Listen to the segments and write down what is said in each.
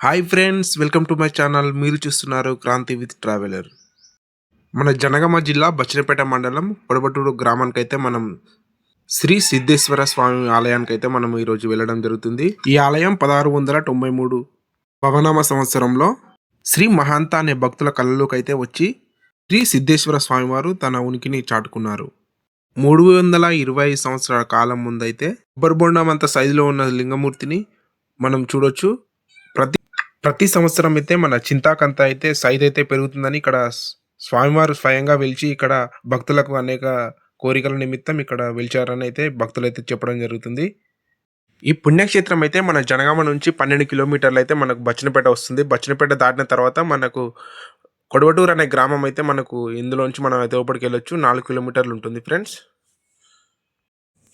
Hi friends welcome to my channel మీరు చూస్తున్నారు Kranti with traveller మన జనగామ జిల్లా బచ్చినపేట మండలం పొడబట్టూరు గ్రామానికి అయితే మనం శ్రీ సిద్ధేశ్వర స్వామి ఆలయానికి అయితే మనం ఈరోజు వెళ్ళడం జరుగుతుంది. ఈ ఆలయం పదహారు వందల తొంభై మూడు భవనామ సంవత్సరంలో శ్రీ మహాంత అనే భక్తుల కళ్ళలోకి అయితే వచ్చి శ్రీ సిద్ధేశ్వర స్వామివారు తన ఉనికిని చాటుకున్నారు. మూడు వందల ఇరవై సంవత్సరాల కాలం ముందైతే కొబ్బరిబొండం అంత సైజులో ఉన్న లింగమూర్తిని మనం చూడొచ్చు. ప్రతి ప్రతి సంవత్సరం అయితే మన చింతాకంత అయితే సైజ్ అయితే పెరుగుతుందని ఇక్కడ స్- స్వామివారు స్వయంగా వెలిచి ఇక్కడ భక్తులకు అనేక కోరికల నిమిత్తం ఇక్కడ వెలిచారని అయితే భక్తులు అయితే చెప్పడం జరుగుతుంది. ఈ పుణ్యక్షేత్రం అయితే మన జనగామ నుంచి పన్నెండు కిలోమీటర్లు అయితే మనకు బచ్చనపేట వస్తుంది. బచ్చనపేట దాటిన తర్వాత మనకు కొడవటూరు అనే గ్రామం అయితే మనకు ఇందులోంచి మనం అయితే లోపలికి వెళ్ళొచ్చు. నాలుగు కిలోమీటర్లు ఉంటుంది ఫ్రెండ్స్.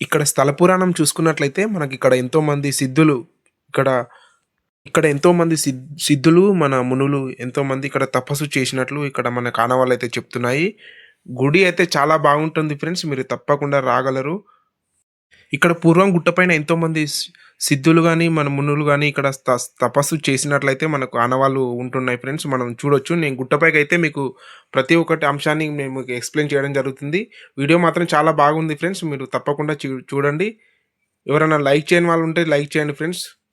ఇక్కడ స్థల పురాణం చూసుకున్నట్లయితే మనకి ఇక్కడ ఎంతోమంది సిద్ధులు ఇక్కడ ఇక్కడ ఎంతోమంది సిద్- సిద్ధులు మన మునులు ఎంతోమంది ఇక్కడ తపస్సు చేసినట్లు ఇక్కడ మన కానవాళ్ళు అయితే చెప్తున్నాయి. గుడి అయితే చాలా బాగుంటుంది ఫ్రెండ్స్ మీరు తప్పకుండా రాగలరు. ఇక్కడ పూర్వం గుట్టపైన ఎంతోమంది సిద్ధులు కానీ మన మునులు కానీ ఇక్కడ తపస్సు చేసినట్లయితే మనకు ఆనవాళ్ళు ఉంటున్నాయి ఫ్రెండ్స్. మనం చూడొచ్చు. నేను గుట్టపైకి అయితే మీకు ప్రతి ఒక్కటి అంశాన్ని నేను మీకు ఎక్స్ప్లెయిన్ చేయడం జరుగుతుంది. వీడియో మాత్రం చాలా బాగుంది ఫ్రెండ్స్. మీరు తప్పకుండా చూ- చూడండి. ఎవరైనా లైక్ చేయని వాళ్ళు ఉంటే లైక్ చేయండి ఫ్రెండ్స్.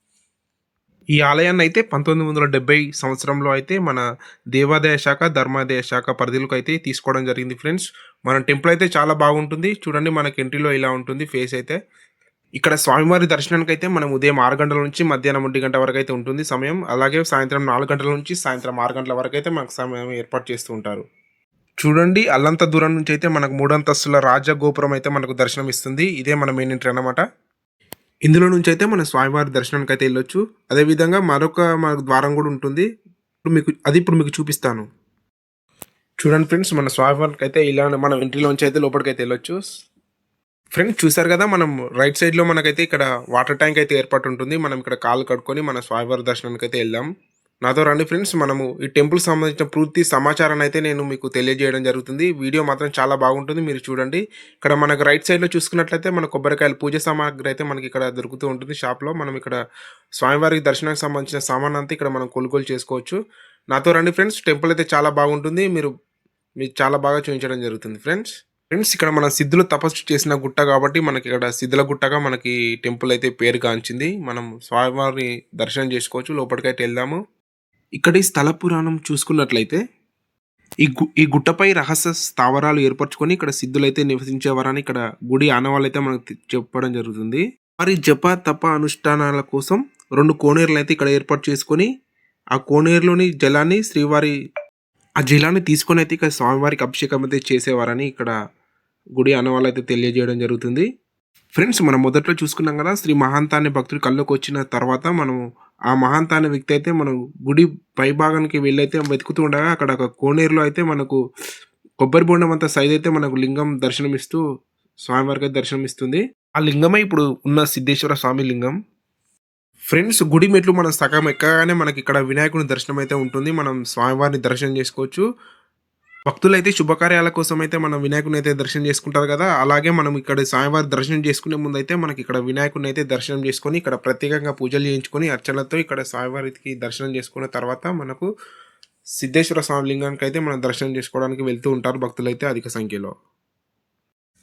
ఈ ఆలయాన్ని అయితే పంతొమ్మిది వందల డెబ్బై సంవత్సరంలో అయితే మన దేవాదాయ శాఖ ధర్మాదాయ శాఖ పరిధిలోకి అయితే తీసుకోవడం జరిగింది ఫ్రెండ్స్. మన టెంపుల్ అయితే చాలా బాగుంటుంది. చూడండి మనకి ఎంట్రీలో ఇలా ఉంటుంది ఫేస్ అయితే. ఇక్కడ స్వామివారి దర్శనానికి అయితే మనం ఉదయం ఆరు గంటల నుంచి మధ్యాహ్నం ఒంటి గంట వరకు అయితే ఉంటుంది సమయం. అలాగే సాయంత్రం నాలుగు గంటల నుంచి సాయంత్రం ఆరు గంటల వరకు అయితే మనకు సమయం ఏర్పాటు చేస్తూ ఉంటారు. చూడండి అల్లంత దూరం నుంచి అయితే మనకు మూడంతస్తుల రాజగోపురం అయితే మనకు దర్శనం ఇస్తుంది ఇదే మన మెయిన్ ఎంట్రీ అనమాట ఇందులో నుంచి అయితే మన స్వామివారి దర్శనానికి అయితే వెళ్ళొచ్చు. అదేవిధంగా మరొక మనకు ద్వారం కూడా ఉంటుంది. ఇప్పుడు మీకు అది ఇప్పుడు మీకు చూపిస్తాను. చూడండి ఫ్రెండ్స్ మన స్వామివారికి అయితే ఇలా మనం ఇంట్లోంచి అయితే లోపలికి అయితే వెళ్ళొచ్చు. ఫ్రెండ్స్ చూసారు కదా మనం రైట్ సైడ్లో మనకైతే ఇక్కడ వాటర్ ట్యాంక్ అయితే ఏర్పాటు ఉంటుంది. మనం ఇక్కడ కాలు కడుక్కొని మన స్వామివారి దర్శనానికి అయితే వెళ్దాం. నాతో రండి ఫ్రెండ్స్ మనము ఈ టెంపుల్ సంబంధించిన పూర్తి సమాచారాన్ని అయితే నేను మీకు తెలియజేయడం జరుగుతుంది. వీడియో మాత్రం చాలా బాగుంటుంది మీరు చూడండి. ఇక్కడ మనకు రైట్ సైడ్లో చూసుకున్నట్లయితే మన కొబ్బరికాయలు పూజ సామాగ్రి అయితే మనకి ఇక్కడ దొరుకుతూ ఉంటుంది షాప్లో. మనం ఇక్కడ స్వామివారికి దర్శనానికి సంబంధించిన సామాన్ అంతా ఇక్కడ మనం కొనుగోలు చేసుకోవచ్చు. నాతో రండి ఫ్రెండ్స్ టెంపుల్ అయితే చాలా బాగుంటుంది మీరు మీకు చాలా బాగా చూపించడం జరుగుతుంది ఫ్రెండ్స్. ఫ్రెండ్స్ ఇక్కడ మన సిద్ధులు తపస్సు చేసిన గుట్ట కాబట్టి మనకి ఇక్కడ సిద్ధుల గుట్టగా మనకి టెంపుల్ అయితే పేరు గాంచింది మనం స్వామివారిని దర్శనం చేసుకోవచ్చు లోపలికైతే వెళ్దాము. ఇక్కడి స్థల పురాణం చూసుకున్నట్లయితే ఈ గు ఈ గుట్టపై రహస్య స్థావరాలు ఏర్పరచుకొని ఇక్కడ సిద్ధులైతే నివసించేవారని ఇక్కడ గుడి ఆనవాళ్ళు అయితే మనకు చెప్పడం జరుగుతుంది. మరి జప తప అనుష్ఠానాల కోసం రెండు కోనేరులు అయితే ఇక్కడ ఏర్పాటు చేసుకొని ఆ కోనేరులోని జలాన్ని శ్రీవారి ఆ జలాన్ని తీసుకొని అయితే ఇక్కడ స్వామివారికి అభిషేకం అయితే చేసేవారని ఇక్కడ గుడి ఆనవాళ్ళు అయితే తెలియజేయడం జరుగుతుంది. ఫ్రెండ్స్ మనం మొదట్లో చూసుకున్నాం కదా శ్రీ మహాంతాన్ని భక్తుడి కళ్ళకు వచ్చిన తర్వాత మనం ఆ మహాంత అనే వ్యక్తి అయితే మనం గుడి పై భాగానికి వెళ్ళైతే వెతుకుతూ ఉండగా అక్కడ ఒక కోనేరులో అయితే మనకు కొబ్బరి బొండం అంత సైజ్ అయితే మనకు లింగం దర్శనమిస్తూ స్వామివారికి అయితే దర్శనమిస్తుంది. ఆ లింగమే ఇప్పుడు ఉన్న సిద్ధేశ్వర స్వామి లింగం. ఫ్రెండ్స్ గుడి మెట్లు మనం సగం ఎక్కగానే మనకి ఇక్కడ వినాయకుని దర్శనం అయితే ఉంటుంది. మనం స్వామివారిని దర్శనం చేసుకోవచ్చు. భక్తులైతే శుభకార్యాల కోసం అయితే మనం వినాయకుని అయితే దర్శనం చేసుకుంటారు కదా. అలాగే మనం ఇక్కడ స్వామివారి దర్శనం చేసుకునే ముందు అయితే మనకి ఇక్కడ వినాయకుని అయితే దర్శనం చేసుకొని ఇక్కడ ప్రత్యేకంగా పూజలు చేయించుకొని అర్చనలతో ఇక్కడ స్వామివారికి దర్శనం చేసుకున్న తర్వాత మనకు సిద్ధేశ్వర స్వామి లింగానికి అయితే మనం దర్శనం చేసుకోవడానికి వెళ్తూ ఉంటారు భక్తులైతే అధిక సంఖ్యలో.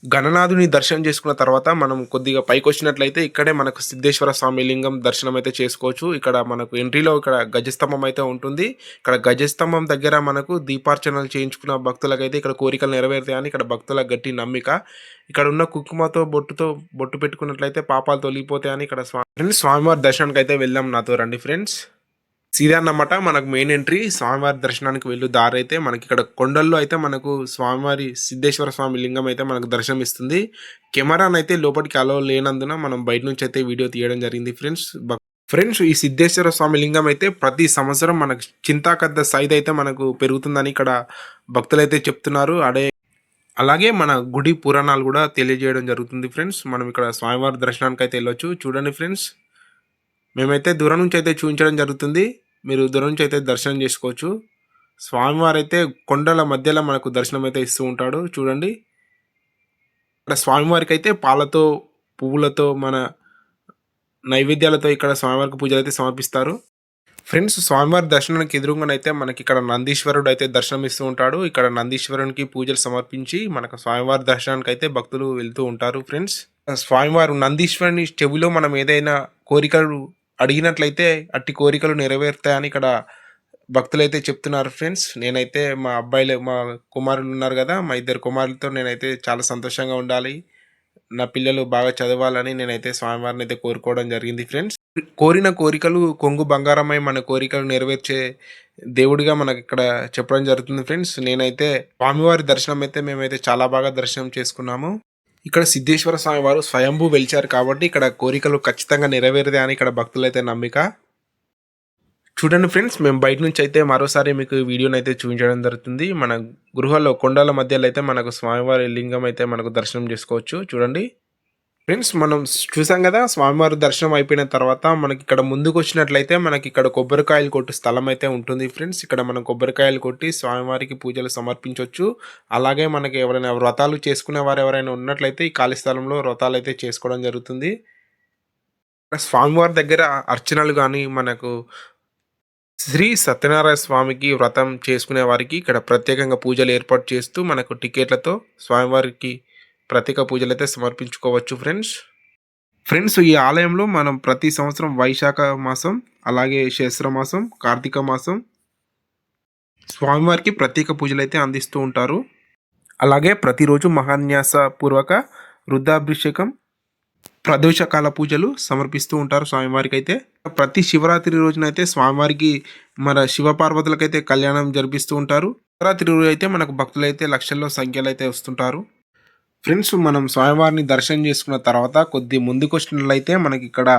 గణనాథుని దర్శనం చేసుకున్న తర్వాత మనం కొద్దిగా పైకి వచ్చినట్లయితే ఇక్కడే మనకు సిద్ధేశ్వర స్వామి లింగం దర్శనం అయితే చేసుకోవచ్చు. ఇక్కడ మనకు ఎంట్రీలో ఇక్కడ గజస్తంభం అయితే ఉంటుంది. ఇక్కడ గజస్తంభం దగ్గర మనకు దీపార్చనలు చేయించుకున్న భక్తులకైతే ఇక్కడ కోరికలు నెరవేరుతాయని ఇక్కడ భక్తుల గట్టి నమ్మిక. ఇక్కడ ఉన్న కుంకుమతో బొట్టుతో బొట్టు పెట్టుకున్నట్లయితే పాపాలు తొలగిపోతాయని ఇక్కడ స్వామి స్వామివారి దర్శనానికి అయితే వెళ్దాం నాతో రండి ఫ్రెండ్స్. సీదా అన్నమాట. మనకు మెయిన్ ఎంట్రీ స్వామివారి దర్శనానికి వెళ్ళు దారి అయితే మనకి ఇక్కడ కొండల్లో అయితే మనకు స్వామివారి సిద్ధేశ్వర స్వామి లింగం అయితే మనకు దర్శనం ఇస్తుంది కెమెరాను అయితే లోపలికి అలో లేనందున మనం బయట నుంచి అయితే వీడియో తీయడం జరిగింది ఫ్రెండ్స్. ఫ్రెండ్స్ ఈ సిద్ధేశ్వర స్వామి లింగం అయితే ప్రతి సంవత్సరం మనకు చింతాకద్ద సైజ్ అయితే మనకు పెరుగుతుందని ఇక్కడ భక్తులు అయితే చెప్తున్నారు. అడే అలాగే మన గుడి పురాణాలు కూడా తెలియజేయడం జరుగుతుంది ఫ్రెండ్స్. మనం ఇక్కడ స్వామివారి దర్శనానికి అయితే వెళ్ళొచ్చు. చూడండి ఫ్రెండ్స్. మేమైతే దూరం నుంచి అయితే చూపించడం జరుగుతుంది. మీరు దూరం నుంచి అయితే దర్శనం చేసుకోవచ్చు. స్వామివారు అయితే కొండల మధ్యలో మనకు దర్శనం అయితే ఇస్తూ ఉంటాడు. చూడండి. ఇక్కడ స్వామివారికి అయితే పాలతో పువ్వులతో మన నైవేద్యాలతో ఇక్కడ స్వామివారికి పూజలు అయితే సమర్పిస్తారు. ఫ్రెండ్స్ స్వామివారి దర్శనానికి ఎదురుగానైతే మనకి ఇక్కడ నందీశ్వరుడు అయితే దర్శనం ఇస్తూ ఉంటాడు. ఇక్కడ నందీశ్వరునికి పూజలు సమర్పించి మనకు స్వామివారి దర్శనానికి అయితే భక్తులు వెళ్తూ ఉంటారు ఫ్రెండ్స్. స్వామివారు నందీశ్వరుని చెవిలో మనం ఏదైనా కోరికలు అడిగినట్లయితే అట్టి కోరికలు నెరవేరుతాయని ఇక్కడ భక్తులైతే చెప్తున్నారు ఫ్రెండ్స్. నేనైతే మా అబ్బాయిలు మా కుమారులు ఉన్నారు కదా మా ఇద్దరు కుమారులతో నేనైతే చాలా సంతోషంగా ఉండాలి. నా పిల్లలు బాగా చదవాలని నేనైతే స్వామివారిని అయితే కోరుకోవడం జరిగింది ఫ్రెండ్స్. కోరిన కోరికలు కొంగు బంగారమై మన కోరికలు నెరవేర్చే దేవుడిగా మనకి ఇక్కడ చెప్పడం జరుగుతుంది ఫ్రెండ్స్. నేనైతే స్వామివారి దర్శనం అయితే మేమైతే చాలా బాగా దర్శనం చేసుకున్నాము. ఇక్కడ సిద్ధేశ్వర స్వామి వారు స్వయంభూ వెలిచారు కాబట్టి ఇక్కడ కోరికలు ఖచ్చితంగా నెరవేరదే అని ఇక్కడ భక్తులైతే నమ్మిక. చూడండి ఫ్రెండ్స్ మేము బయట నుంచి అయితే మరోసారి మీకు వీడియోని అయితే చూపించడం జరుగుతుంది. మన గృహలో కొండల మధ్యలో అయితే మనకు స్వామివారి లింగం అయితే మనకు దర్శనం చేసుకోవచ్చు. చూడండి. ఫ్రెండ్స్ మనం చూసాం కదా స్వామివారి దర్శనం అయిపోయిన తర్వాత మనకి ఇక్కడ ముందుకు వచ్చినట్లయితే మనకి ఇక్కడ కొబ్బరికాయలు కొట్టు స్థలం అయితే ఉంటుంది ఫ్రెండ్స్ ఇక్కడ మనం కొబ్బరికాయలు కొట్టి స్వామివారికి పూజలు సమర్పించవచ్చు అలాగే మనకి ఎవరైనా వ్రతాలు చేసుకునే వారు ఎవరైనా ఉన్నట్లయితే ఈ ఖాళీ స్థలంలో వ్రతాలు అయితే చేసుకోవడం జరుగుతుంది. స్వామివారి దగ్గర అర్చనలు కానీ మనకు శ్రీ సత్యనారాయణ స్వామికి వ్రతం చేసుకునే వారికి ఇక్కడ ప్రత్యేకంగా పూజలు ఏర్పాటు చేస్తూ మనకు టికెట్లతో స్వామివారికి ప్రత్యేక పూజలు అయితే సమర్పించుకోవచ్చు ఫ్రెండ్స్. ఫ్రెండ్స్ ఈ ఆలయంలో మనం ప్రతి సంవత్సరం వైశాఖ మాసం అలాగే శేస్త్ర మాసం కార్తీక మాసం స్వామివారికి ప్రత్యేక పూజలు అయితే అందిస్తూ ఉంటారు. అలాగే ప్రతిరోజు మహాన్యాస పూర్వక వృద్ధాభిషేకం ప్రదోషకాల పూజలు సమర్పిస్తూ ఉంటారు స్వామివారికి అయితే ప్రతి శివరాత్రి రోజునైతే స్వామివారికి మన శివపార్వతులకైతే కళ్యాణం జరిపిస్తూ ఉంటారు. శివరాత్రి రోజు అయితే మనకు భక్తులైతే లక్షల్లో సంఖ్యలో అయితే వస్తుంటారు. ఫ్రెండ్స్ మనం స్వామివారిని దర్శనం చేసుకున్న తర్వాత కొద్ది ముందుకు వచ్చినట్లయితే మనకి ఇక్కడ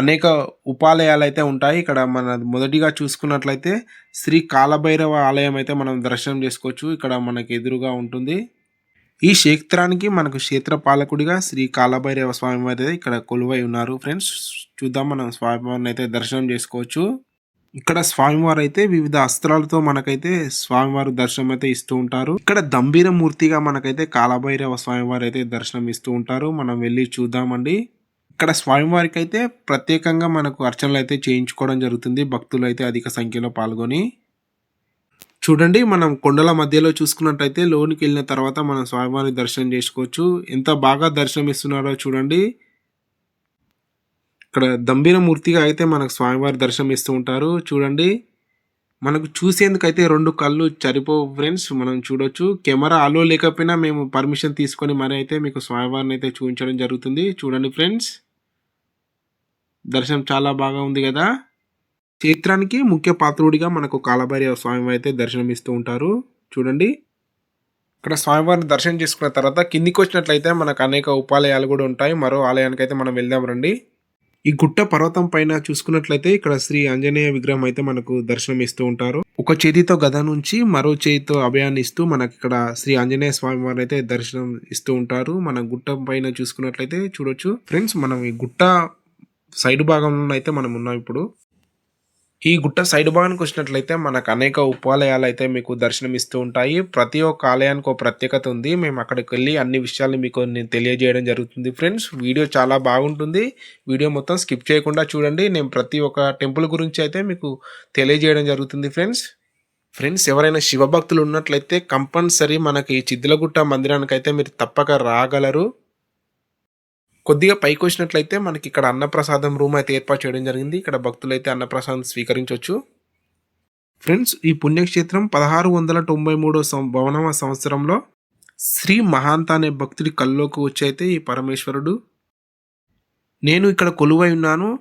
అనేక ఉపాలయాలు అయితే ఉంటాయి. ఇక్కడ మన మొదటిగా చూసుకున్నట్లయితే శ్రీ కాలభైరవ ఆలయం అయితే మనం దర్శనం చేసుకోవచ్చు. ఇక్కడ మనకి ఎదురుగా ఉంటుంది. ఈ క్షేత్రానికి మనకు క్షేత్ర పాలకుడిగా శ్రీ కాలభైరవ స్వామి అయితే ఇక్కడ కొలువై ఉన్నారు. ఫ్రెండ్స్ చూద్దాం మనం స్వామివారిని అయితే దర్శనం చేసుకోవచ్చు. ఇక్కడ స్వామివారు అయితే వివిధ అస్త్రాలతో మనకైతే స్వామివారు దర్శనం అయితే ఇస్తూ ఉంటారు. ఇక్కడ దంభీర మూర్తిగా మనకైతే కాలభైరవ స్వామివారు అయితే దర్శనం ఇస్తూ ఉంటారు. మనం వెళ్ళి చూద్దామండి. ఇక్కడ స్వామివారికి అయితే ప్రత్యేకంగా మనకు అర్చనలు అయితే చేయించుకోవడం జరుగుతుంది. భక్తులు అయితే అధిక సంఖ్యలో పాల్గొని. చూడండి మనం కొండల మధ్యలో చూసుకున్నట్టయితే లోనికి వెళ్ళిన తర్వాత మనం స్వామివారిని దర్శనం చేసుకోవచ్చు. ఎంత బాగా దర్శనం ఇస్తున్నారో చూడండి. ఇక్కడ దంభీరమూర్తిగా అయితే మనకు స్వామివారి దర్శనం ఇస్తూ ఉంటారు. చూడండి. మనకు చూసేందుకైతే రెండు కళ్ళు సరిపోవు ఫ్రెండ్స్ మనం చూడొచ్చు. కెమెరా అలో లేకపోయినా మేము పర్మిషన్ తీసుకొని మరి అయితే మీకు స్వామివారిని అయితే చూపించడం జరుగుతుంది. చూడండి ఫ్రెండ్స్. దర్శనం చాలా బాగా ఉంది కదా. చిత్రానికి ముఖ్య పాత్రుడిగా మనకు కాలభైరవ స్వామి అయితే దర్శనం ఇస్తూ ఉంటారు. చూడండి. ఇక్కడ స్వామివారిని దర్శనం చేసుకున్న తర్వాత కిందికి వచ్చినట్లయితే మనకు అనేక ఉపాలయాలు కూడా ఉంటాయి. మరో ఆలయానికి అయితే మనం వెళ్దాం రండి. ఈ గుట్ట పర్వతం పైన చూసుకున్నట్లయితే ఇక్కడ శ్రీ ఆంజనేయ విగ్రహం అయితే మనకు దర్శనం ఇస్తూ ఉంటారు. ఒక చేతితో గద నుంచి మరో చేతితో అభయాన్ని ఇస్తూ మనకి ఇక్కడ శ్రీ ఆంజనేయ స్వామి వారు అయితే దర్శనం ఇస్తూ ఉంటారు. మన గుట్ట పైన చూసుకున్నట్లయితే చూడొచ్చు. ఫ్రెండ్స్ మనం ఈ గుట్ట సైడ్ భాగంలో అయితే మనం ఉన్నాం ఇప్పుడు. ఈ గుట్ట సైడ్ భాగానికి వచ్చినట్లయితే మనకు అనేక ఉపాలయాలు అయితే మీకు దర్శనమిస్తూ ఉంటాయి. ప్రతి ఒక్క ఆలయానికి ఒక ప్రత్యేకత ఉంది. మేము అక్కడికి వెళ్ళి అన్ని విషయాలు మీకు నేను తెలియజేయడం జరుగుతుంది ఫ్రెండ్స్. వీడియో చాలా బాగుంటుంది. వీడియో మొత్తం స్కిప్ చేయకుండా చూడండి. నేను ప్రతి ఒక్క టెంపుల్ గురించి అయితే మీకు తెలియజేయడం జరుగుతుంది ఫ్రెండ్స్. ఫ్రెండ్స్ ఎవరైనా శివభక్తులు ఉన్నట్లయితే కంపల్సరీ మనకి చిద్దులగుట్ట మందిరానికి అయితే మీరు తప్పక రాగలరు. కొద్దిగా పైకి వచ్చినట్లయితే మనకి ఇక్కడ అన్నప్రసాదం రూమ్ అయితే ఏర్పాటు చేయడం జరిగింది. ఇక్కడ భక్తులు అయితే అన్నప్రసాదం స్వీకరించవచ్చు ఫ్రెండ్స్ ఈ పుణ్యక్షేత్రం పదహారు వందల తొంభై మూడో భవనవ సంవత్సరంలో శ్రీ మహాంత అనే భక్తుడి కల్లోకి వచ్చి అయితే ఈ పరమేశ్వరుడు. నేను ఇక్కడ కొలువై ఉన్నాను.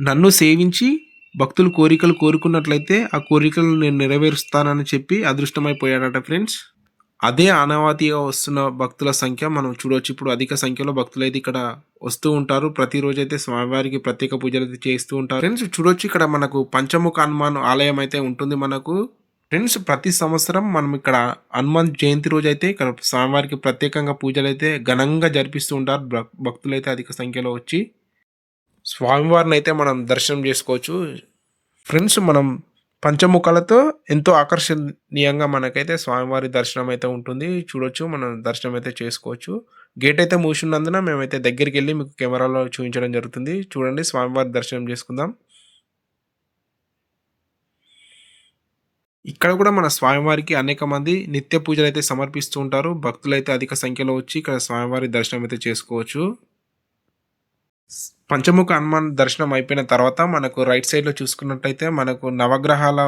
నన్ను సేవించి భక్తులు కోరికలు కోరుకున్నట్లయితే ఆ కోరికలు నేను నెరవేరుస్తానని చెప్పి అదృష్టమైపోయాడట ఫ్రెండ్స్. అదే ఆనవాతిగా వస్తున్న భక్తుల సంఖ్య మనం చూడవచ్చు ఇప్పుడు అధిక సంఖ్యలో భక్తులు అయితే ఇక్కడ వస్తూ ఉంటారు. ప్రతిరోజు అయితే స్వామివారికి ప్రత్యేక పూజలు అయితే చేస్తూ ఉంటారు. ఫ్రెండ్స్ చూడొచ్చు ఇక్కడ మనకు పంచముఖ హనుమాన్ ఆలయం అయితే ఉంటుంది మనకు. ఫ్రెండ్స్ ప్రతి సంవత్సరం మనం ఇక్కడ హనుమాన్ జయంతి రోజు అయితే ఇక్కడ స్వామివారికి ప్రత్యేకంగా పూజలు అయితే ఘనంగా జరిపిస్తూ ఉంటారు. భక్తులు అయితే అధిక సంఖ్యలో వచ్చి స్వామివారిని అయితే మనం దర్శనం చేసుకోవచ్చు. ఫ్రెండ్స్ మనం పంచముఖాలతో ఎంతో ఆకర్షణీయంగా మనకైతే స్వామివారి దర్శనం అయితే ఉంటుంది. చూడొచ్చు మనం దర్శనం అయితే చేసుకోవచ్చు. గేట్ అయితే మూసినందున మేమైతే దగ్గరికి వెళ్ళి మీకు కెమెరాలో చూపించడం జరుగుతుంది. చూడండి స్వామివారి దర్శనం చేసుకుందాం. ఇక్కడ కూడా మన స్వామివారికి అనేక మంది నిత్య పూజలు అయితే సమర్పిస్తూ ఉంటారు. భక్తులు అయితే అధిక సంఖ్యలో వచ్చి ఇక్కడ స్వామివారి దర్శనం అయితే చేసుకోవచ్చు. పంచముఖ హనుమాన్ దర్శనం అయిపోయిన తర్వాత మనకు రైట్ సైడ్లో చూసుకున్నట్టయితే మనకు నవగ్రహాల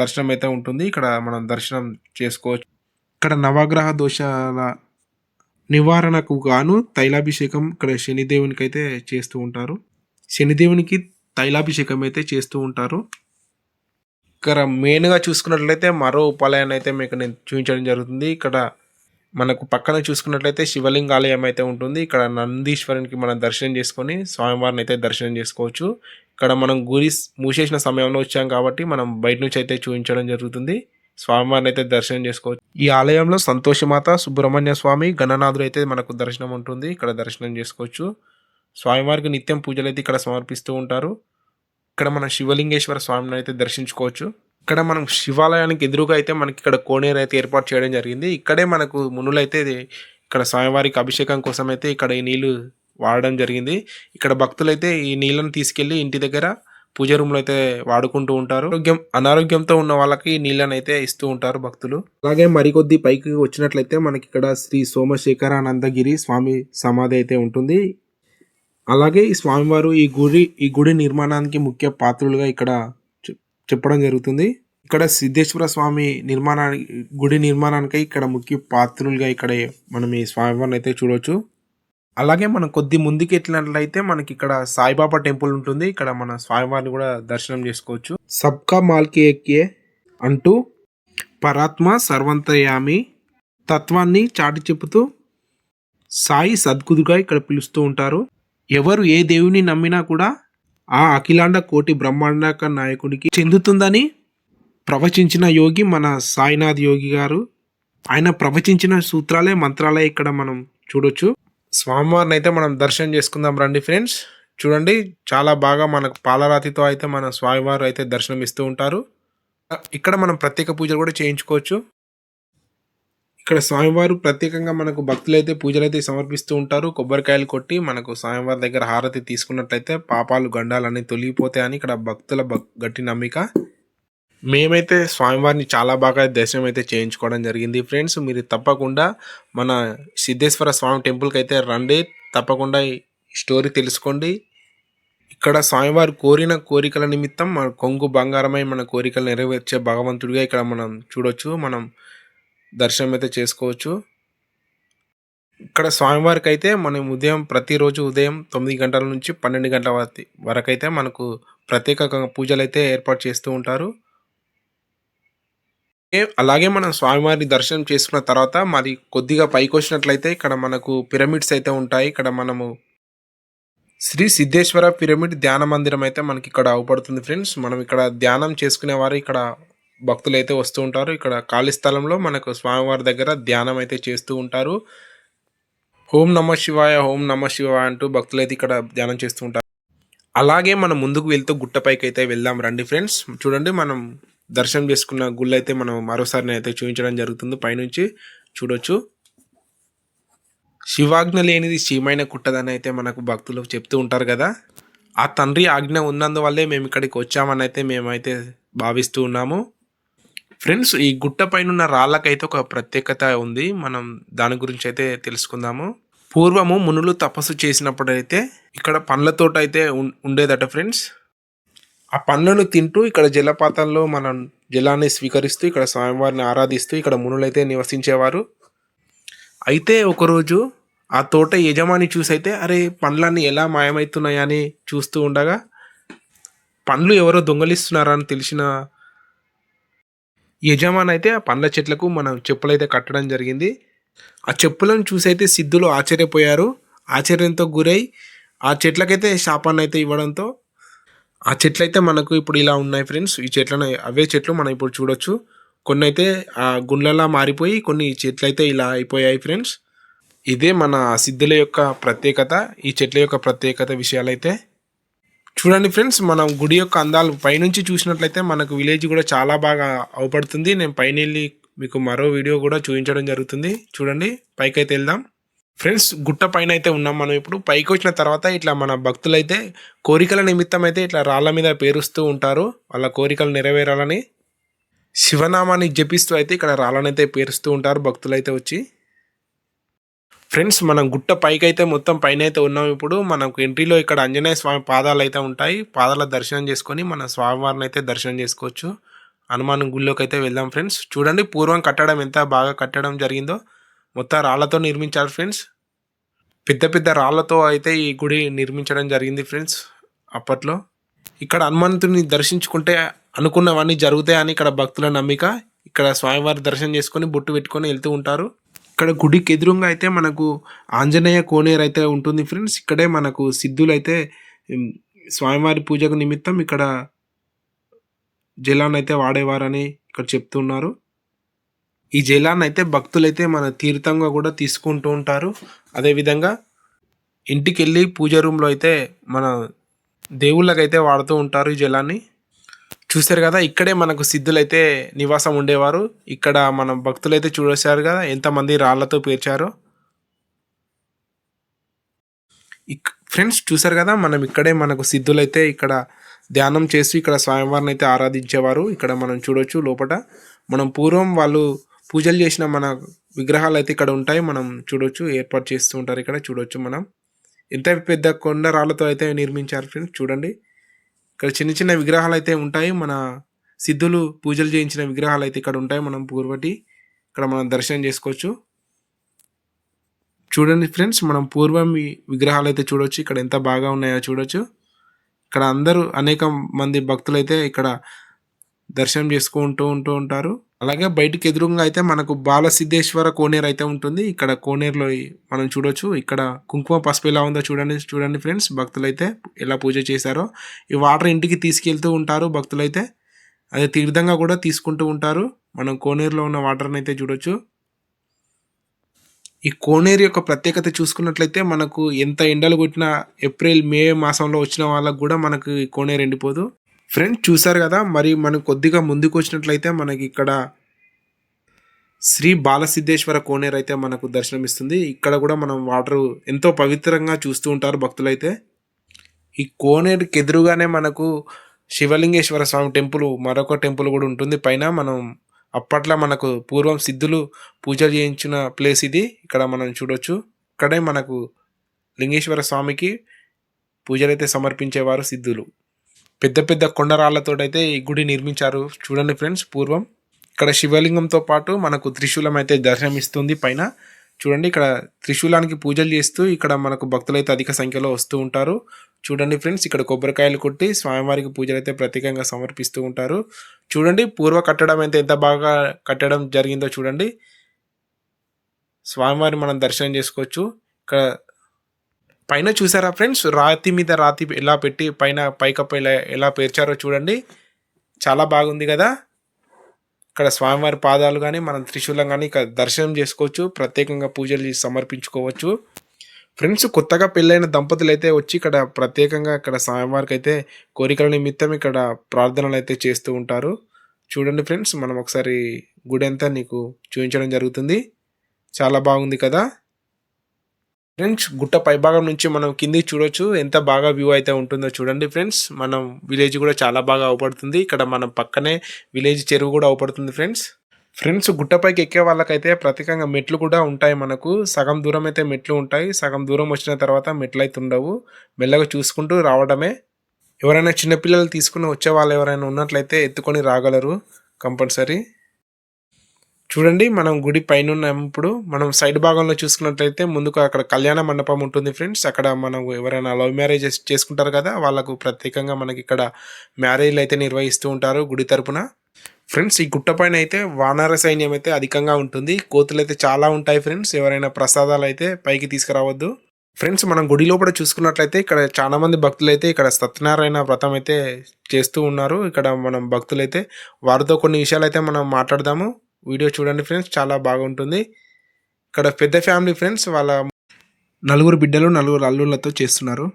దర్శనం అయితే ఉంటుంది. ఇక్కడ మనం దర్శనం చేసుకోవచ్చు. ఇక్కడ నవగ్రహ దోషాల నివారణకు గాను తైలాభిషేకం ఇక్కడ శనిదేవునికి అయితే చేస్తూ ఉంటారు. శనిదేవునికి తైలాభిషేకం అయితే చేస్తూ ఉంటారు. ఇక్కడ మెయిన్గా చూసుకున్నట్లయితే మరో ఉపాలయాన్ని అయితే మీకు నేను చూపించడం జరుగుతుంది. ఇక్కడ మనకు పక్కన చూసుకున్నట్లయితే శివలింగ ఆలయం అయితే ఉంటుంది. ఇక్కడ నందీశ్వరునికి మనం దర్శనం చేసుకొని స్వామివారిని అయితే దర్శనం చేసుకోవచ్చు. ఇక్కడ మనం గురి మూసేసిన సమయంలో వచ్చాం కాబట్టి మనం బయట నుంచి అయితే చూపించడం జరుగుతుంది. స్వామివారిని అయితే దర్శనం చేసుకోవచ్చు. ఈ ఆలయంలో సంతోషమాత సుబ్రహ్మణ్య స్వామి గణనాథుడు అయితే మనకు దర్శనం ఉంటుంది. ఇక్కడ దర్శనం చేసుకోవచ్చు. స్వామివారికి నిత్యం పూజలు అయితే ఇక్కడ సమర్పిస్తూ ఉంటారు. ఇక్కడ మన శివలింగేశ్వర స్వామిని అయితే దర్శించుకోవచ్చు. ఇక్కడ మనం శివాలయానికి ఎదురుగా అయితే మనకి ఇక్కడ కోనేరు అయితే ఏర్పాటు చేయడం జరిగింది. ఇక్కడే మనకు మునులైతే ఇక్కడ స్వామివారికి అభిషేకం కోసం అయితే ఇక్కడ ఈ నీళ్ళు వాడడం జరిగింది. ఇక్కడ భక్తులైతే ఈ నీళ్ళను తీసుకెళ్ళి ఇంటి దగ్గర పూజ రూమ్లో అయితే వాడుకుంటూ ఉంటారు. ఆరోగ్యం అనారోగ్యంతో ఉన్న వాళ్ళకి ఈ నీళ్ళని అయితే ఇస్తూ ఉంటారు భక్తులు. అలాగే మరికొద్ది పైకి వచ్చినట్లయితే మనకి ఇక్కడ శ్రీ సోమశేఖరానందగిరి స్వామి సమాధి అయితే ఉంటుంది. అలాగే ఈ స్వామివారు ఈ గుడి ఈ గుడి నిర్మాణానికి ముఖ్య పాత్రులుగా ఇక్కడ చెప్పడం జరుగుతుంది. ఇక్కడ సిద్ధేశ్వర స్వామి నిర్మాణానికి గుడి నిర్మాణానికి ఇక్కడ ముఖ్య పాత్రులుగా ఇక్కడ మనం ఈ స్వామివారిని అయితే చూడవచ్చు అలాగే మనం కొద్ది ముందుకు ఎట్లినట్లయితే మనకి ఇక్కడ సాయిబాబా టెంపుల్ ఉంటుంది. ఇక్కడ మన స్వామివారిని కూడా దర్శనం చేసుకోవచ్చు. సబ్కా మాల్కి ఎక్కే అంటూ పరాత్మ సర్వంతయామి తత్వాన్ని చాటి చెబుతూ సాయి సద్గురుగా ఇక్కడ పిలుస్తూ ఉంటారు. ఎవరు ఏ దేవుని నమ్మినా కూడా ఆ అఖిలాండ కోటి బ్రహ్మాండక నాయకుడికి చెందుతుందని ప్రవచించిన యోగి మన సాయినాథ్ యోగి గారు. ఆయన ప్రవచించిన సూత్రాలే మంత్రాలే ఇక్కడ మనం చూడొచ్చు. స్వామివారిని అయితే మనం దర్శనం చేసుకుందాం రండి ఫ్రెండ్స్. చూడండి చాలా బాగా మనకు పాలరాతితో అయితే మన స్వామివారు అయితే దర్శనం ఇస్తూ ఉంటారు. ఇక్కడ మనం ప్రత్యేక పూజలు కూడా చేయించుకోవచ్చు. ఇక్కడ స్వామివారు ప్రత్యేకంగా మనకు భక్తులైతే పూజలు అయితే సమర్పిస్తూ ఉంటారు. కొబ్బరికాయలు కొట్టి మనకు స్వామివారి దగ్గర హారతి తీసుకున్నట్లయితే పాపాలు గండాలన్నీ తొలిగిపోతాయని ఇక్కడ భక్తుల గట్టి నమ్మిక. మేమైతే స్వామివారిని చాలా బాగా దర్శనం అయితే చేయించుకోవడం జరిగింది ఫ్రెండ్స్. మీరు తప్పకుండా మన సిద్ధేశ్వర స్వామి టెంపుల్కి అయితే రండి. తప్పకుండా ఈ స్టోరీ తెలుసుకోండి. ఇక్కడ స్వామివారు కోరిన కోరికల నిమిత్తం మన కొంగు బంగారమై మన కోరికలు నెరవేర్చే భగవంతుడిగా ఇక్కడ మనం చూడొచ్చు. మనం దర్శనం అయితే చేసుకోవచ్చు. ఇక్కడ స్వామివారికి అయితే మనం ఉదయం ప్రతిరోజు ఉదయం తొమ్మిది గంటల నుంచి పన్నెండు గంటల వరకు అయితే మనకు ప్రత్యేక పూజలు అయితే ఏర్పాటు చేస్తూ ఉంటారు. అలాగే మనం స్వామివారిని దర్శనం చేసుకున్న తర్వాత మరి కొద్దిగా పైకి వచ్చినట్లయితే ఇక్కడ మనకు పిరమిడ్స్ అయితే ఉంటాయి. ఇక్కడ మనము శ్రీ సిద్ధేశ్వర పిరమిడ్ ధ్యాన మందిరం అయితే మనకి ఇక్కడ అవపడుతుంది ఫ్రెండ్స్. మనం ఇక్కడ ధ్యానం చేసుకునే వారు ఇక్కడ భక్తులు అయితే వస్తూ ఉంటారు. ఇక్కడ ఖాళీ స్థలంలో మనకు స్వామివారి దగ్గర ధ్యానం అయితే చేస్తూ ఉంటారు. ఓం నమ శివాయ ఓం నమ శివాయ అంటూ భక్తులైతే ఇక్కడ ధ్యానం చేస్తూ ఉంటారు. అలాగే మనం ముందుకు వెళ్తూ గుట్టపైకి అయితే వెళ్దాం. రండి ఫ్రెండ్స్. చూడండి మనం దర్శనం చేసుకున్న గుళ్ళు అయితే మనం మరోసారి అయితే చూపించడం జరుగుతుంది. పైనుంచి చూడొచ్చు. శివాజ్ఞ లేనిది శివమైన కుట్టదని అయితే మనకు భక్తులు చెప్తూ ఉంటారు కదా. ఆ తండ్రి ఆజ్ఞ ఉన్నందువల్లే మేము ఇక్కడికి వచ్చామని అయితే మేమైతే భావిస్తూ ఉన్నాము. ఫ్రెండ్స్ ఈ గుట్ట పైన రాళ్ళకైతే ఒక ప్రత్యేకత ఉంది. మనం దాని గురించి అయితే తెలుసుకుందాము. పూర్వము మునులు తపస్సు చేసినప్పుడైతే ఇక్కడ పండ్ల తోట అయితే ఉండేదట ఫ్రెండ్స్ ఆ పండ్లను తింటూ ఇక్కడ జలపాతంలో మనం జలాన్ని స్వీకరిస్తూ ఇక్కడ స్వామివారిని ఆరాధిస్తూ ఇక్కడ మునులైతే నివసించేవారు. అయితే ఒకరోజు ఆ తోట యజమాని చూసైతే అరే పండ్లన్నీ ఎలా మాయమవుతున్నాయని చూస్తూ ఉండగా పండ్లు ఎవరో దొంగలిస్తున్నారని తెలిసిన యజమాని అయితే ఆ పండ్ల చెట్లకు మనం చెప్పులైతే కట్టడం జరిగింది. ఆ చెప్పులను చూసైతే సిద్ధులు ఆశ్చర్యపోయారు. ఆశ్చర్యంతో గురై ఆ చెట్లకైతే శాపాన్ని అయితే ఇవ్వడంతో ఆ చెట్లు అయితే మనకు ఇప్పుడు ఇలా ఉన్నాయి ఫ్రెండ్స్. ఈ చెట్లను అవే చెట్లు మనం ఇప్పుడు చూడొచ్చు. కొన్ని అయితే ఆ గుండ్లలా మారిపోయి కొన్ని చెట్లు అయితే ఇలా అయిపోయాయి ఫ్రెండ్స్. ఇదే మన సిద్ధుల యొక్క ప్రత్యేకత ఈ చెట్ల యొక్క ప్రత్యేకత విషయాలైతే. చూడండి ఫ్రెండ్స్ మనం గుడి యొక్క అందాలు పైనుంచి చూసినట్లయితే మనకు విలేజ్ కూడా చాలా బాగా అవపడుతుంది. నేను పైన వెళ్ళి మీకు మరో వీడియో కూడా చూపించడం జరుగుతుంది. చూడండి పైకి అయితే వెళ్దాం. ఫ్రెండ్స్ గుట్ట పైన అయితే ఉన్నాం మనం ఇప్పుడు. పైకి వచ్చిన తర్వాత ఇట్లా మన భక్తులైతే కోరికల నిమిత్తం అయితే ఇట్లా రాళ్ళ మీద పేరుస్తూ ఉంటారు. వాళ్ళ కోరికలు నెరవేరాలని శివనామాన్ని జపిస్తూ అయితే ఇక్కడ రాళ్ళనైతే పేరుస్తూ ఉంటారు భక్తులైతే వచ్చి. ఫ్రెండ్స్ మనం గుట్ట పైకి అయితే మొత్తం పైన అయితే ఉన్నాం. ఇప్పుడు మనకు ఎంట్రీలో ఇక్కడ ఆంజనేయ స్వామి పాదాలు అయితే ఉంటాయి. పాదాల దర్శనం చేసుకొని మన స్వామివారిని అయితే దర్శనం చేసుకోవచ్చు. హనుమాన్ గుళ్ళోకి అయితే వెళ్దాం ఫ్రెండ్స్. చూడండి పూర్వం కట్టడం ఎంత బాగా కట్టడం జరిగిందో. మొత్తం రాళ్ళతో నిర్మించారు ఫ్రెండ్స్. పెద్ద పెద్ద రాళ్ళతో అయితే ఈ గుడి నిర్మించడం జరిగింది ఫ్రెండ్స్ అప్పట్లో. ఇక్కడ హనుమంతుని దర్శించుకుంటే అనుకున్నవన్నీ జరుగుతాయని ఇక్కడ భక్తుల నమ్మిక. ఇక్కడ స్వామివారి దర్శనం చేసుకొని బొట్టు పెట్టుకొని వెళ్తూ ఉంటారు. ఇక్కడ గుడికి ఎదురుగా అయితే మనకు ఆంజనేయ కోనేరు అయితే ఉంటుంది ఫ్రెండ్స్. ఇక్కడే మనకు సిద్ధులు అయితే స్వామివారి పూజకు నిమిత్తం ఇక్కడ జలాన్ని అయితే వాడేవారని ఇక్కడ చెప్తున్నారు. ఈ జలాన్ని అయితే భక్తులైతే మన తీర్థంగా కూడా తీసుకుంటూ ఉంటారు. అదేవిధంగా ఇంటికి వెళ్ళి పూజ రూమ్లో అయితే మన దేవుళ్ళకైతే వాడుతూ ఉంటారు ఈ జలాన్ని. చూశారు కదా ఇక్కడే మనకు సిద్ధులైతే నివాసం ఉండేవారు. ఇక్కడ మన భక్తులైతే చూడేశారు కదా ఎంతమంది రాళ్ళతో పేర్చారో. ఇక్- ఫ్రెండ్స్ చూసారు కదా మనం ఇక్కడే మనకు సిద్ధులైతే ఇక్కడ ధ్యానం చేస్తూ ఇక్కడ స్వామివారిని అయితే ఆరాధించేవారు. ఇక్కడ మనం చూడొచ్చు లోపల మనం పూర్వం వాళ్ళు పూజలు చేసిన మన విగ్రహాలు అయితే ఇక్కడ ఉంటాయి మనం చూడొచ్చు ఏర్పాటు చేస్తూ ఉంటారు ఇక్కడ చూడొచ్చు మనం. ఎంత పెద్ద కొండ రాళ్ళతో అయితే నిర్మించారు ఫ్రెండ్స్ చూడండి. ఇక్కడ చిన్న చిన్న విగ్రహాలు అయితే ఉంటాయి. మన సిద్ధులు పూజలు చేయించిన విగ్రహాలు అయితే ఇక్కడ ఉంటాయి. మనం పూర్వటి ఇక్కడ మనం దర్శనం చేసుకోవచ్చు. చూడండి ఫ్రెండ్స్ మనం పూర్వం విగ్రహాలు అయితే చూడవచ్చు ఇక్కడ ఎంత బాగా ఉన్నాయో చూడవచ్చు ఇక్కడ అందరూ అనేక మంది భక్తులు అయితే ఇక్కడ దర్శనం చేసుకుంటూ ఉంటూ ఉంటారు. అలాగే బయటికి ఎదురుగా అయితే మనకు బాలసిద్ధేశ్వర కోనేరు అయితే ఉంటుంది. ఇక్కడ కోనేరులో మనం చూడొచ్చు. ఇక్కడ కుంకుమ పసుపు ఎలా ఉందో చూడండి చూడండి ఫ్రెండ్స్. భక్తులు అయితే ఎలా పూజ చేశారో. ఈ వాటర్ ఇంటికి తీసుకెళ్తూ ఉంటారు భక్తులు అయితే అదే తీర్థంగా కూడా తీసుకుంటూ ఉంటారు. మనం కోనేరులో ఉన్న వాటర్ని అయితే చూడొచ్చు. ఈ కోనేరు యొక్క ప్రత్యేకత చూసుకున్నట్లయితే మనకు ఎంత ఎండలు కొట్టినా ఏప్రిల్ మే మాసంలో వచ్చిన వాళ్ళకు కూడా మనకు కోనేరు ఎండిపోదు. ఫ్రెండ్స్ చూశారు కదా మరి మనం కొద్దిగా ముందుకు వచ్చినట్లయితే మనకి ఇక్కడ శ్రీ బాలసిద్ధేశ్వర కోనేరు అయితే మనకు దర్శనమిస్తుంది. ఇక్కడ కూడా మనం వాటర్ ఎంతో పవిత్రంగా చూస్తూ ఉంటారు భక్తులైతే. ఈ కోనేరుకి ఎదురుగానే మనకు శివలింగేశ్వర స్వామి టెంపుల్ మరొక టెంపుల్ కూడా ఉంటుంది. పైన మనం అప్పట్లో మనకు పూర్వం సిద్ధులు పూజలు చేయించిన ప్లేస్ ఇది. ఇక్కడ మనం చూడొచ్చు. ఇక్కడే మనకు లింగేశ్వర స్వామికి పూజలు అయితే సమర్పించేవారు సిద్ధులు. పెద్ద పెద్ద కొండరాళ్ళతోటైతే ఈ గుడి నిర్మించారు. చూడండి ఫ్రెండ్స్ పూర్వం ఇక్కడ శివలింగంతో పాటు మనకు త్రిశూలం అయితే దర్శనమిస్తుంది పైన. చూడండి ఇక్కడ త్రిశూలానికి పూజలు చేస్తూ ఇక్కడ మనకు భక్తులు అయితే అధిక సంఖ్యలో వస్తూ ఉంటారు. చూడండి ఫ్రెండ్స్ ఇక్కడ కొబ్బరికాయలు కొట్టి స్వామివారికి పూజలు అయితే ప్రత్యేకంగా సమర్పిస్తూ ఉంటారు. చూడండి పూర్వ కట్టడం అయితే ఎంత బాగా కట్టడం జరిగిందో చూడండి. స్వామివారిని మనం దర్శనం చేసుకోవచ్చు. ఇక్కడ పైన చూసారా ఫ్రెండ్స్? రాతి మీద రాతి ఎలా పెట్టి పైన పైకప్పు ఎలా ఎలా పేర్చారో చూడండి. చాలా బాగుంది కదా. ఇక్కడ స్వామివారి పాదాలు కానీ మనం త్రిశూలం కానీ ఇక్కడ దర్శనం చేసుకోవచ్చు. ప్రత్యేకంగా పూజలు చేసి సమర్పించుకోవచ్చు. ఫ్రెండ్స్ కొత్తగా పెళ్ళైన దంపతులు అయితే వచ్చి ఇక్కడ ప్రత్యేకంగా ఇక్కడ స్వామివారికి అయితే కోరికల నిమిత్తం ఇక్కడ ప్రార్థనలు అయితే చేస్తూ ఉంటారు. చూడండి ఫ్రెండ్స్ మనం ఒకసారి గుడి అంతా నీకు చూపించడం జరుగుతుంది. చాలా బాగుంది కదా. ఫ్రెండ్స్ గుట్ట పైభాగం నుంచి మనం కిందికి చూడొచ్చు. ఎంత బాగా వ్యూ అయితే ఉంటుందో చూడండి ఫ్రెండ్స్. మనం విలేజ్ కూడా చాలా బాగా అవపడుతుంది. ఇక్కడ మనం పక్కనే విలేజ్ చెరువు కూడా అవపడుతుంది ఫ్రెండ్స్. ఫ్రెండ్స్ గుట్టపైకి ఎక్కే వాళ్ళకైతే ప్రత్యేకంగా మెట్లు కూడా ఉంటాయి మనకు. సగం దూరం అయితే మెట్లు ఉంటాయి. సగం దూరం వచ్చిన తర్వాత మెట్లు అయితే ఉండవు. మెల్లగా చూసుకుంటూ రావడమే. ఎవరైనా చిన్నపిల్లలు తీసుకుని వచ్చే వాళ్ళు ఎవరైనా ఉన్నట్లయితే ఎత్తుకొని రాగలరు కంపల్సరీ. చూడండి మనం గుడి పైన ఉన్నప్పుడు ఇప్పుడు మనం సైడ్ భాగంలో చూసుకున్నట్లయితే ముందుకు అక్కడ కళ్యాణ మండపం ఉంటుంది ఫ్రెండ్స్. అక్కడ మనం ఎవరైనా లవ్ మ్యారేజెస్ చేసుకుంటారు కదా వాళ్ళకు ప్రత్యేకంగా మనకి ఇక్కడ మ్యారేజ్లు అయితే నిర్వహిస్తూ ఉంటారు గుడి తరపున. ఫ్రెండ్స్ ఈ గుట్ట పైన అయితే వానర సైన్యం అయితే అధికంగా ఉంటుంది. కోతులు అయితే చాలా ఉంటాయి ఫ్రెండ్స్. ఎవరైనా ప్రసాదాలు అయితే పైకి తీసుకురావద్దు. ఫ్రెండ్స్ మనం గుడి లోపల చూసుకున్నట్లయితే ఇక్కడ చాలా మంది భక్తులు అయితే ఇక్కడ సత్యనారాయణ వ్రతం అయితే చేస్తూ ఉన్నారు. ఇక్కడ మనం భక్తులైతే వారితో కొన్ని విషయాలు అయితే మనం మాట్లాడదాము. వీడియో చూడండి ఫ్రెండ్స్ చాలా బాగుంటుంది. ఇక్కడ పెద్ద ఫ్యామిలీ ఫ్రెండ్స్ వాళ్ళ నలుగురు బిడ్డలు నలుగురు అల్లుళ్ళతో చేస్తున్నారు.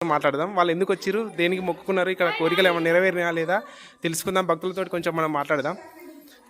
మాట్లాడదాం. వాళ్ళు ఎందుకు వచ్చారు? దేనికి మొక్కుకున్నారు? ఇక్కడ కోరికలు ఏమైనా నెరవేరినా లేదా? తెలుసుకుందాం. భక్తులతో కొంచెం మనం మాట్లాడదాం.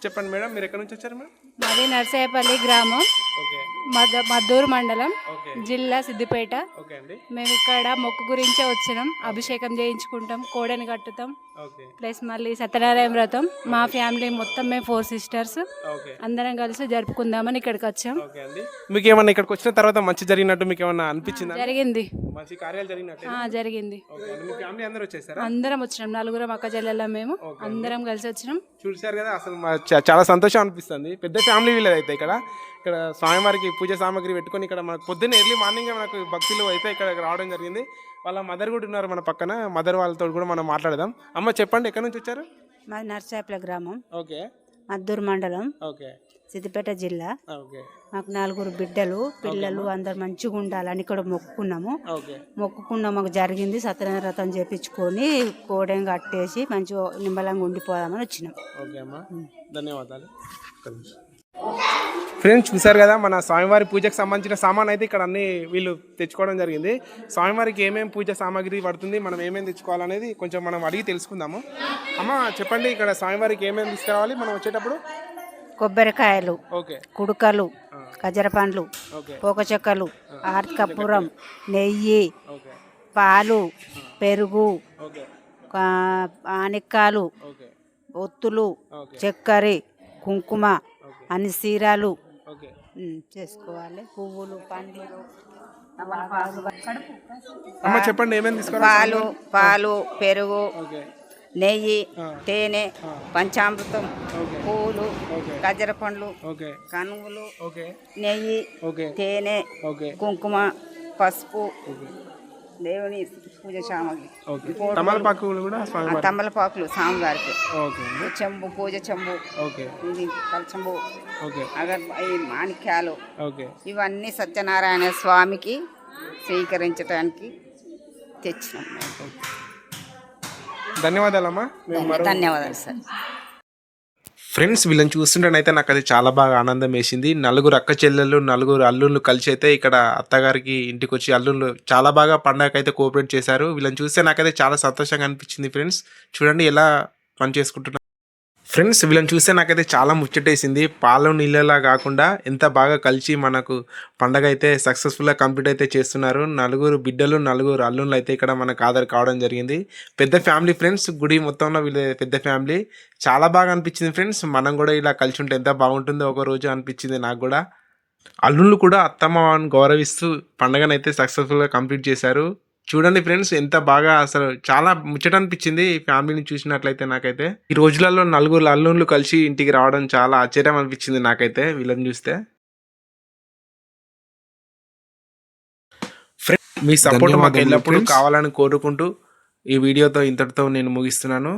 చెప్పండి మేడం మీరు ఎక్కడి నుంచి వచ్చారు మేడం? మాది నర్సేపల్లి గ్రామం. ఓకే. మద మద్దూరు మండలం ఓకే. జిల్లా సిద్దిపేట. ఓకే అండి. మేము ఇక్కడ మొక్కు గురించే వచ్చినాం. అభిషేకం చేయించుకుంటాం కోడని కట్టుతాం ఓకే. ప్లస్ మళ్ళీ సత్యనారాయణ వ్రతం. మా ఫ్యామిలీ మొత్తం మేము ఫోర్ సిస్టర్స్. ఓకే. అందరం కలిసి జరుపుకుందామని ఇక్కడికి వచ్చాం ఓకే అండి. మీకు ఏమన్నా ఇక్కడికి వచ్చిన తర్వాత మంచి జరిగినట్టు మీకు ఏమన్నా అనిపించిందా జరిగింది. మంచి కార్యాలు జరిగినట్టు ఆ, జరిగింది. ఓకే అండి. మీ ఫ్యామిలీ అందరూ వచ్చేసారా? అందరం వచ్చినాం. నలుగురం అక్క చెల్లెళ్ళం మేము. అందరం కలిసి వచ్చినాం. చూసారు కదా అసలు మా చా- చాలా సంతోషం అనిపిస్తుంది. పెద్ద ఫ్యామిలీ వీళ్ళది అయితే ఇక్కడ. ఇక్కడ స్వామివారికి పూజ సామాగ్రి పెట్టుకొని ఇక్కడ మనకు పొద్దున్న ఎర్లీ మార్నింగ్ మనకు భక్తులు అయితే ఇక్కడ రావడం జరిగింది. వాళ్ళ మదర్ కూడా ఉన్నారు మన పక్కన. మదర్ వాళ్ళతో కూడా మనం మాట్లాడదాం. అమ్మ చెప్పండి ఎక్కడి నుంచి వచ్చారు? మాది నర్సాపల గ్రామం. ఓకే. మద్దూరు మండలం. ఓకే. సిద్దిపేట జిల్లా. ఓకే. మాకు నలుగురు బిడ్డలు పిల్లలు అందరు మంచిగా ఉండాలని ఇక్కడ మొక్కుకున్నాము. ఓకే. మొక్కుకున్న మాకు జరిగింది. సత్యనారాయణ వ్రతం చేపించుకొని కోడెం కట్టేసి మంచిగా నిమ్మలంగా ఉండిపోదామని వచ్చినాం. ఓకే అమ్మా ధన్యవాదాలు. ఫ్రెండ్స్ చూసారు కదా మన స్వామివారి పూజకు సంబంధించిన సామాన్ అయితే ఇక్కడ అన్ని వీళ్ళు తెచ్చుకోవడం జరిగింది. స్వామివారికి ఏమేమి పూజ సామాగ్రి పడుతుంది మనం ఏమేమి తెచ్చుకోవాలనేది కొంచెం మనం అడిగి తెలుసుకుందాము. అమ్మ చెప్పండి ఇక్కడ స్వామివారికి ఏమేమి తీసుకురావాలి? మనం వచ్చేటప్పుడు కొబ్బరికాయలు ఓకే. కుడుకలు గజర పండ్లు ఓకే. పోక చెక్కలు ఆర్తి కర్పూరం నెయ్యి ఓకే. పాలు పెరుగు ఆనిక్కాలు ఓకే. ఒత్తులు చక్కెర కుంకుమ అన్ని సీరాలు. చేసుకోవాలి. పువ్వులు పండ్లు. పాలు పాలు పెరుగు. ఓకే. నెయ్యి తేనె పంచామృతం పూలు గజర పండ్లు కనువులు నెయ్యి తేనె కుంకుమ పసుపు దేవుని పూజ సామాగ్రి. తమలపాకులు కూడా తమ్మలపాకులు స్వామివారికి? చెంబు పూజ చెంబు. ఓకే. ఇది కలచంబు అగర్ మాణిక్యాలు. ఇవన్నీ సత్యనారాయణ స్వామికి స్వీకరించడానికి తెచ్చినాం. ధన్యవాదాలమ్మా. ధన్యవాదాలు సార్. ఫ్రెండ్స్ వీళ్ళని చూస్తుంటేనైతే నాకు అది చాలా బాగా ఆనందం వేసింది. నలుగురు అక్క చెల్లెళ్ళు నలుగురు అల్లుళ్ళు కలిసి అయితే ఇక్కడ అత్తగారికి ఇంటికి వచ్చి అల్లుళ్ళు చాలా బాగా పండగకి అయితే కోఆపరేట్ చేశారు. వీళ్ళని చూస్తే నాకైతే చాలా సంతోషంగా అనిపించింది ఫ్రెండ్స్. చూడండి ఎలా పని చేసుకుంటున్నారు. ఫ్రెండ్స్ వీళ్ళని చూస్తే నాకైతే చాలా ముచ్చటేసింది. పాలు నీళ్ళలా కాకుండా ఎంత బాగా కలిసి మనకు పండగ అయితే సక్సెస్ఫుల్గా కంప్లీట్ అయితే చేస్తున్నారు. నలుగురు బిడ్డలు నలుగురు అల్లుళ్ళు అయితే ఇక్కడ మనకు ఆధార్ కావడం జరిగింది. పెద్ద ఫ్యామిలీ ఫ్రెండ్స్ గుడి మొత్తంలో వీళ్ళ పెద్ద ఫ్యామిలీ చాలా బాగా అనిపించింది ఫ్రెండ్స్ మనం కూడా ఇలా కలిసి ఉంటే ఎంత బాగుంటుందో ఒక రోజు అనిపించింది నాకు కూడా. అల్లుళ్ళు కూడా అత్తమ్మ అని గౌరవిస్తూ పండగనైతే సక్సెస్ఫుల్గా కంప్లీట్ చేశారు. చూడండి ఫ్రెండ్స్ ఎంత బాగా అసలు చాలా ముచ్చట అనిపించింది ఈ ఫ్యామిలీని చూసినట్లయితే నాకైతే. ఈ రోజులలో నలుగురు అల్లుళ్ళు కలిసి ఇంటికి రావడం చాలా ఆశ్చర్యం అనిపించింది నాకైతే వీళ్ళని చూస్తే. ఫ్రెండ్ మీ సపోర్ట్ మాకు ఎల్లప్పుడూ. కావాలని కోరుకుంటూ ఈ వీడియోతో ఇంతటితో నేను ముగిస్తున్నాను.